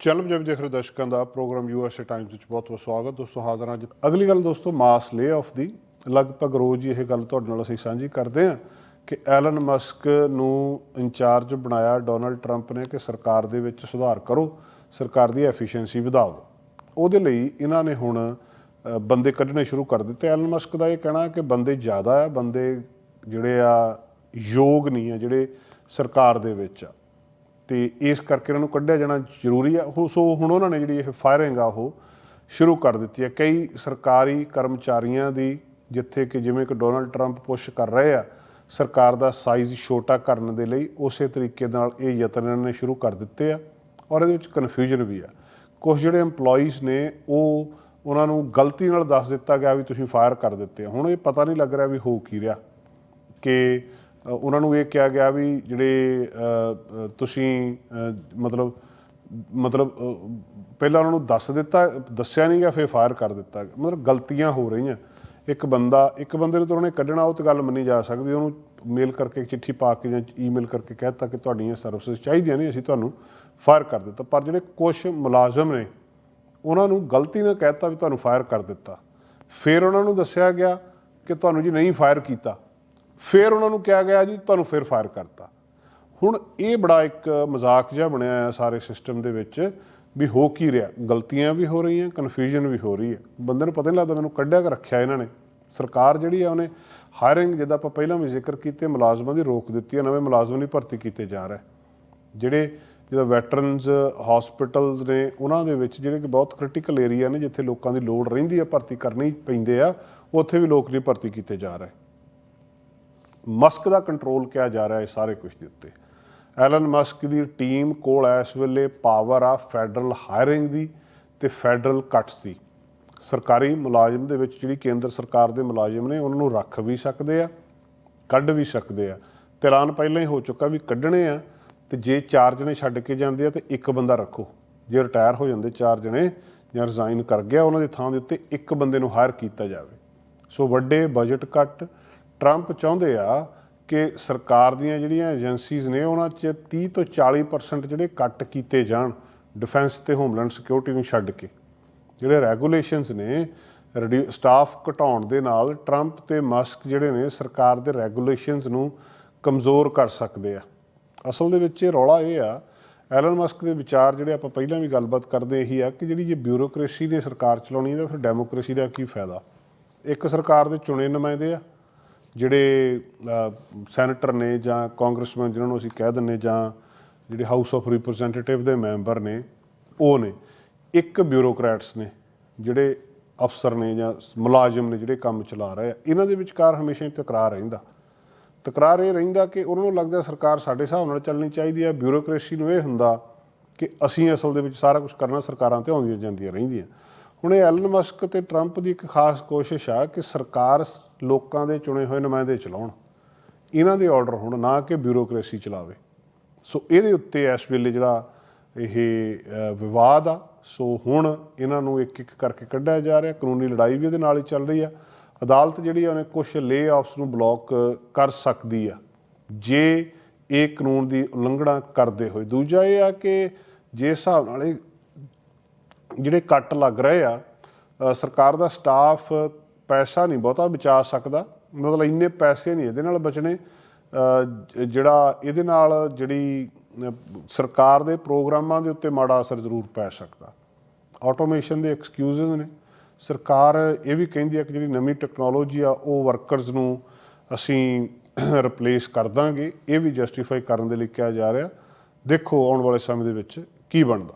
ਚੱਲ ਪੰਜਾਬੀ ਦੇਖ ਰਹੇ ਦਰਸ਼ਕਾਂ ਦਾ ਪ੍ਰੋਗਰਾਮ ਯੂਐਸਏ ਟਾਈਮਸ ਵਿੱਚ ਬਹੁਤ ਬਹੁਤ ਸਵਾਗਤ। ਦੋਸਤੋ, ਹਾਜ਼ਰ ਹਾਂ ਅੱਜ ਅਗਲੀ ਗੱਲ ਦੋਸਤੋ, ਮਾਸ ਲੇ ਆਫ ਦੀ। ਲਗਭਗ ਰੋਜ਼ ਹੀ ਇਹ ਗੱਲ ਤੁਹਾਡੇ ਨਾਲ ਅਸੀਂ ਸਾਂਝੀ ਕਰਦੇ ਹਾਂ ਕਿ ਐਲਨ ਮਸਕ ਨੂੰ ਇੰਚਾਰਜ ਬਣਾਇਆ ਡੋਨਲਡ ਟਰੰਪ ਨੇ ਕਿ ਸਰਕਾਰ ਦੇ ਵਿੱਚ ਸੁਧਾਰ ਕਰੋ, ਸਰਕਾਰ ਦੀ ਐਫੀਸ਼ੀਐਂਸੀ ਵਧਾਓ। ਉਹਦੇ ਲਈ ਇਹਨਾਂ ਨੇ ਹੁਣ ਬੰਦੇ ਕੱਢਣੇ ਸ਼ੁਰੂ ਕਰ ਦਿੱਤੇ। ਐਲਨ ਮਸਕ ਦਾ ਇਹ ਕਹਿਣਾ ਕਿ ਬੰਦੇ ਜ਼ਿਆਦਾ ਆ, ਬੰਦੇ ਜਿਹੜੇ ਆ ਯੋਗ ਨਹੀਂ ਆ, ਜਿਹੜੇ ਸਰਕਾਰ ਦੇ ਵਿੱਚ ਆ। ਤੇ ਇਸ ਕਰਕੇ ਇਹਨਾਂ ਨੂੰ ਕੱਢਿਆ ਜਾਣਾ ਜ਼ਰੂਰੀ ਆ। ਉਹ ਸੋ ਹੁਣ ਉਹਨਾਂ ਨੇ ਜਿਹੜੀ ਇਹ ਫਾਇਰਿੰਗ ਆ ਉਹ ਸ਼ੁਰੂ ਕਰ ਦਿੱਤੀ ਹੈ। ਕਈ ਸਰਕਾਰੀ ਕਰਮਚਾਰੀਆਂ ਦੀ ਜਿੱਥੇ ਕਿ ਜਿਵੇਂ ਕਿ ਡੋਨਲਡ ਟਰੰਪ ਪੁਸ਼ ਕਰ ਰਹੇ ਆ, ਸਰਕਾਰ ਦਾ ਸਾਈਜ਼ ਛੋਟਾ ਕਰਨ ਦੇ ਲਈ ਉਸੇ ਤਰੀਕੇ ਨਾਲ ਇਹ ਯਤਨ ਇਹਨਾਂ ਨੇ ਸ਼ੁਰੂ ਕਰ ਦਿੱਤੇ ਆ ਔਰ ਇਹਦੇ ਵਿੱਚ ਕਨਫਿਊਜ਼ਨ ਵੀ ਆ। ਕੁਝ ਜਿਹੜੇ EMPLOYEES ਨੇ ਉਹ ਉਹਨਾਂ ਨੂੰ ਗਲਤੀ ਨਾਲ ਦੱਸ ਦਿੱਤਾ ਗਿਆ ਵੀ ਤੁਸੀਂ ਫਾਇਰ ਕਰ ਦਿੱਤੇ ਹੁਣ ਇਹ ਪਤਾ ਨਹੀਂ ਲੱਗ ਰਿਹਾ ਵੀ ਹੋ ਕੀ ਰਿਹਾ ਕਿ ਉਹਨਾਂ ਨੂੰ ਇਹ ਕਿਹਾ ਗਿਆ ਵੀ ਜਿਹੜੇ ਤੁਸੀਂ ਮਤਲਬ ਮਤਲਬ ਪਹਿਲਾਂ ਉਹਨਾਂ ਨੂੰ ਦੱਸ ਦਿੱਤਾ, ਦੱਸਿਆ ਨਹੀਂ ਗਿਆ ਫਿਰ ਫਾਇਰ ਕਰ ਦਿੱਤਾ। ਮਤਲਬ ਗਲਤੀਆਂ ਹੋ ਰਹੀਆਂ। ਇੱਕ ਬੰਦਾ, ਇੱਕ ਬੰਦੇ ਨੂੰ ਤਾਂ ਉਹਨੇ ਕੱਢਣਾ, ਉਹ ਤਾਂ ਗੱਲ ਮੰਨੀ ਜਾ ਸਕਦੀ, ਉਹਨੂੰ ਮੇਲ ਕਰਕੇ ਚਿੱਠੀ ਪਾ ਕੇ ਜਾਂ ਈਮੇਲ ਕਰਕੇ ਕਹਿਤਾ ਕਿ ਤੁਹਾਡੀਆਂ ਸਰਵਿਸਿਜ਼ ਚਾਹੀਦੀਆਂ ਨੇ, ਅਸੀਂ ਤੁਹਾਨੂੰ ਫਾਇਰ ਕਰ ਦਿੱਤਾ। ਪਰ ਜਿਹੜੇ ਕੁਝ ਮੁਲਾਜ਼ਮ ਨੇ, ਉਹਨਾਂ ਨੂੰ ਗਲਤੀ ਨਾਲ ਕਹਿਤਾ ਵੀ ਤੁਹਾਨੂੰ ਫਾਇਰ ਕਰ ਦਿੱਤਾ। ਫਿਰ ਉਹਨਾਂ ਨੂੰ ਦੱਸਿਆ ਗਿਆ ਕਿ ਤੁਹਾਨੂੰ ਜੀ ਨਹੀਂ ਫਾਇਰ ਕੀਤਾ। ਫਿਰ ਉਹਨਾਂ ਨੂੰ ਕਿਹਾ ਗਿਆ ਜੀ, ਤੁਹਾਨੂੰ ਫਿਰ ਫਾਇਰ ਕਰਤਾ। ਹੁਣ ਇਹ ਬੜਾ ਇੱਕ ਮਜ਼ਾਕ ਜਿਹਾ ਬਣਿਆ ਆ ਸਾਰੇ ਸਿਸਟਮ ਦੇ ਵਿੱਚ ਵੀ ਹੋ ਕੀ ਰਿਹਾ? ਗਲਤੀਆਂ ਵੀ ਹੋ ਰਹੀਆਂ ਕਨਫਿਊਜ਼ਨ ਵੀ ਹੋ ਰਹੀ ਹੈ। ਬੰਦੇ ਨੂੰ ਪਤਾ ਨਹੀਂ ਲੱਗਦਾ ਮੈਨੂੰ ਕੱਢਿਆ ਕਿ ਰੱਖਿਆ ਇਹਨਾਂ ਨੇ। ਸਰਕਾਰ ਜਿਹੜੀ ਆ, ਉਹਨੇ ਹਾਇਰਿੰਗ ਜਿੱਦਾਂ ਆਪਾਂ ਪਹਿਲਾਂ ਵੀ ਜ਼ਿਕਰ ਕੀਤੇ, ਮੁਲਾਜ਼ਮਾਂ ਦੀ ਰੋਕ ਦਿੱਤੀ ਹੈ ਨਵੇਂ ਮੁਲਾਜ਼ਮਾਂ ਦੀ ਭਰਤੀ ਕੀਤੇ ਜਾ ਰਹੇ। ਜਿਹੜੇ ਜਿਹਦਾ ਵੈਟਰਨਸ ਹਸਪੀਟਲਸ ਨੇ, ਉਹਨਾਂ ਦੇ ਵਿੱਚ ਜਿਹੜੇ ਕਿ ਬਹੁਤ ਕ੍ਰਿਟੀਕਲ ਏਰੀਆ ਨੇ, ਜਿੱਥੇ ਲੋਕਾਂ ਦੀ ਲੋੜ ਰਹਿੰਦੀ ਹੈ ਭਰਤੀ ਕਰਨੀ ਪੈਂਦੇ ਆ, ਉੱਥੇ ਵੀ ਲੋਕ ਨਹੀਂ ਭਰਤੀ ਕੀਤੇ ਜਾ ਰਹੇ। ਮਸਕ ਦਾ ਕੰਟਰੋਲ ਕਿਹਾ ਜਾ ਰਿਹਾ ਹੈ ਸਾਰੇ ਕੁਝ ਦੇ ਉੱਤੇ। ਐਲਨ ਮਸਕ ਦੀ ਟੀਮ ਕੋਲ ਇਸ ਵੇਲੇ ਪਾਵਰ ਆ ਫੈਡਰਲ ਹਾਇਰਿੰਗ ਦੀ ਤੇ ਫੈਡਰਲ ਕੱਟਸ ਦੀ। ਸਰਕਾਰੀ ਮੁਲਾਜ਼ਮ ਦੇ ਵਿੱਚ ਜਿਹੜੀ ਕੇਂਦਰ ਸਰਕਾਰ ਦੇ ਮੁਲਾਜ਼ਮ ਨੇ, ਉਹਨਾਂ ਨੂੰ ਰੱਖ ਵੀ ਸਕਦੇ ਆ, ਕੱਢ ਵੀ ਸਕਦੇ ਆ। ਤੇ ਐਲਾਨ ਪਹਿਲਾਂ ਹੀ ਹੋ ਚੁੱਕਾ ਵੀ ਕੱਢਣੇ ਆ ਤੇ ਜੇ ਚਾਰ ਜਣੇ ਛੱਡ ਕੇ ਜਾਂਦੇ ਆ ਤੇ ਇੱਕ ਬੰਦਾ ਰੱਖੋ। ਜੇ ਰਿਟਾਇਰ ਹੋ ਜਾਂਦੇ ਚਾਰ ਜਣੇ ਜਾਂ ਰਿਜ਼ਾਈਨ ਕਰ ਗਿਆ, ਉਹਨਾਂ ਦੀ ਥਾਂ ਦੇ ਉੱਤੇ ਇੱਕ ਬੰਦੇ ਨੂੰ ਹਾਇਰ ਕੀਤਾ ਜਾਵੇ। ਸੋ ਵੱਡੇ ਬਜਟ ਕੱਟ ਟਰੰਪ ਚਾਹੁੰਦੇ ਆ ਕਿ ਸਰਕਾਰ ਦੀਆਂ ਜਿਹੜੀਆਂ ਏਜੰਸੀਜ਼ ਨੇ ਉਹਨਾਂ 'ਚ 30 ਤੋਂ 40% ਜਿਹੜੇ ਕੱਟ ਕੀਤੇ ਜਾਣ ਡਿਫੈਂਸ ਤੇ ਹੋਮਲੈਂਡ ਸਿਕਿਉਰਿਟੀ ਨੂੰ ਛੱਡ ਕੇ। ਜਿਹੜੇ ਰੈਗੂਲੇਸ਼ਨਸ ਨੇ ਸਟਾਫ ਘਟਾਉਣ ਦੇ ਨਾਲ ਟਰੰਪ ਤੇ ਮਸਕ ਜਿਹੜੇ ਨੇ ਸਰਕਾਰ ਦੇ ਰੈਗੂਲੇਸ਼ਨਸ ਨੂੰ ਕਮਜ਼ੋਰ ਕਰ ਸਕਦੇ ਆ। ਅਸਲ ਦੇ ਵਿੱਚ ਇਹ ਰੌਲਾ ਇਹ ਆ ਐਲਨ ਮਸਕ ਦੇ ਵਿਚਾਰ ਜਿਹੜੇ ਆਪਾਂ ਪਹਿਲਾਂ ਵੀ ਗੱਲਬਾਤ ਕਰਦੇ ਇਹੀ ਆ ਕਿ ਜਿਹੜੀ ਜੇ ਬਿਊਰੋਕ੍ਰੇਸੀ ਨੇ ਸਰਕਾਰ ਚਲਾਉਣੀ ਹੈ ਤਾਂ ਫਿਰ ਡੈਮੋਕ੍ਰੇਸੀ ਦਾ ਕੀ ਫਾਇਦਾ? ਇੱਕ ਸਰਕਾਰ ਦੇ ਚੁਣੇ ਨੁਮਾਇੰਦੇ ਆ ਜਿਹੜੇ ਅ, ਸੈਨੇਟਰ ਨੇ ਜਾਂ ਕਾਂਗਰਸਮੈਨ ਜਿਨ੍ਹਾਂ ਨੂੰ ਅਸੀਂ ਕਹਿ ਦਿੰਨੇ ਜਾਂ ਜਿਹੜੇ ਹਾਊਸ ਆਫ ਰਿਪਰੈਜ਼ੈਂਟੇਟਿਵ ਦੇ ਮੈਂਬਰ ਨੇ ਉਹ ਨੇ ਇੱਕ ਬਿਊਰੋਕਰੈਟਸ ਨੇ ਜਿਹੜੇ ਅਫਸਰ ਨੇ ਜਾਂ ਮੁਲਾਜ਼ਮ ਨੇ ਜਿਹੜੇ ਕੰਮ ਚਲਾ ਰਹੇ ਆ ਇਹਨਾਂ ਦੇ ਵਿਚਕਾਰ ਹਮੇਸ਼ਾ ਹੀ ਤਕਰਾਰ ਰਹਿੰਦਾ। ਤਕਰਾਰ ਇਹ ਰਹਿੰਦਾ ਕਿ ਉਹਨਾਂ ਨੂੰ ਲੱਗਦਾ ਸਰਕਾਰ ਸਾਡੇ ਹਿਸਾਬ ਨਾਲ ਚੱਲਣੀ ਚਾਹੀਦੀ ਹੈ ਬਿਊਰੋਕ੍ਰੇਸੀ ਨੂੰ ਇਹ ਹੁੰਦਾ ਕਿ ਅਸੀਂ ਅਸਲ ਦੇ ਵਿੱਚ ਸਾਰਾ ਕੁਝ ਕਰਨਾ ਸਰਕਾਰਾਂ ਤੇ ਆਉਂਦੀਆਂ ਜਾਂਦੀਆਂ ਰਹਿੰਦੀਆਂ। ਹੁਣ ਇਹ ਐਲਨ ਮਸਕ ਤੇ ਟਰੰਪ ਦੀ ਇੱਕ ਖਾਸ ਕੋਸ਼ਿਸ਼ ਆ ਕਿ ਸਰਕਾਰ ਲੋਕਾਂ ਦੇ ਚੁਣੇ ਹੋਏ ਨੁਮਾਇੰਦੇ ਚਲਾਉਣ। ਇਹਨਾਂ ਦੇ ਆਰਡਰ ਹੋਣ, ਨਾ ਕਿ ਬਿਊਰੋਕ੍ਰੇਸੀ ਚਲਾਵੇ। ਸੋ ਇਹਦੇ ਉੱਤੇ ਇਸ ਵੇਲੇ ਜਿਹੜਾ ਇਹ ਵਿਵਾਦ ਆ, ਸੋ ਹੁਣ ਇਹਨਾਂ ਨੂੰ ਇੱਕ ਇੱਕ ਕਰਕੇ ਕੱਢਿਆ ਜਾ ਰਿਹਾ। ਕਾਨੂੰਨੀ ਲੜਾਈ ਵੀ ਇਹਦੇ ਨਾਲ ਹੀ ਚੱਲ ਰਹੀ ਆ। ਅਦਾਲਤ ਜਿਹੜੀ ਆ, ਉਹਨੇ ਕੁਝ ਲੇ ਆਫਸ ਨੂੰ ਬਲੌਕ ਕਰ ਸਕਦੀ ਆ। ਜੇ ਇਹ ਕਾਨੂੰਨ ਦੀ ਉਲੰਘਣਾ ਕਰਦੇ ਹੋਏ। ਦੂਜਾ ਇਹ ਆ ਕਿ ਜੇ ਹਿਸਾਬ ਨਾਲ ਇਹ ਜਿਹੜੇ ਕੱਟ ਲੱਗ ਰਹੇ ਆ ਸਰਕਾਰ ਦਾ ਸਟਾਫ ਪੈਸਾ ਨਹੀਂ ਬਹੁਤਾ ਬਚਾ ਸਕਦਾ। ਮਤਲਬ ਇੰਨੇ ਪੈਸੇ ਨਹੀਂ ਇਹਦੇ ਨਾਲ ਬਚਣੇ। ਜਿਹੜਾ ਇਹਦੇ ਨਾਲ ਜਿਹੜੀ ਸਰਕਾਰ ਦੇ ਪ੍ਰੋਗਰਾਮਾਂ ਦੇ ਉੱਤੇ ਮਾੜਾ ਅਸਰ ਜ਼ਰੂਰ ਪੈ ਸਕਦਾ। ਆਟੋਮੇਸ਼ਨ ਦੇ ਐਕਸਕਿਊਜ਼ਸ ਨੇ। ਸਰਕਾਰ ਇਹ ਵੀ ਕਹਿੰਦੀ ਹੈ ਕਿ ਜਿਹੜੀ ਨਵੀਂ ਟੈਕਨੋਲੋਜੀ ਆ, ਉਹ ਵਰਕਰਸ ਨੂੰ ਅਸੀਂ ਰਿਪਲੇਸ ਕਰ ਦਾਂਗੇ। ਇਹ ਵੀ ਜਸਟੀਫਾਈ ਕਰਨ ਦੇ ਲਈ ਕਿਹਾ ਜਾ ਰਿਹਾ। ਦੇਖੋ ਆਉਣ ਵਾਲੇ ਸਮੇਂ ਦੇ ਵਿੱਚ ਕੀ ਬਣਦਾ।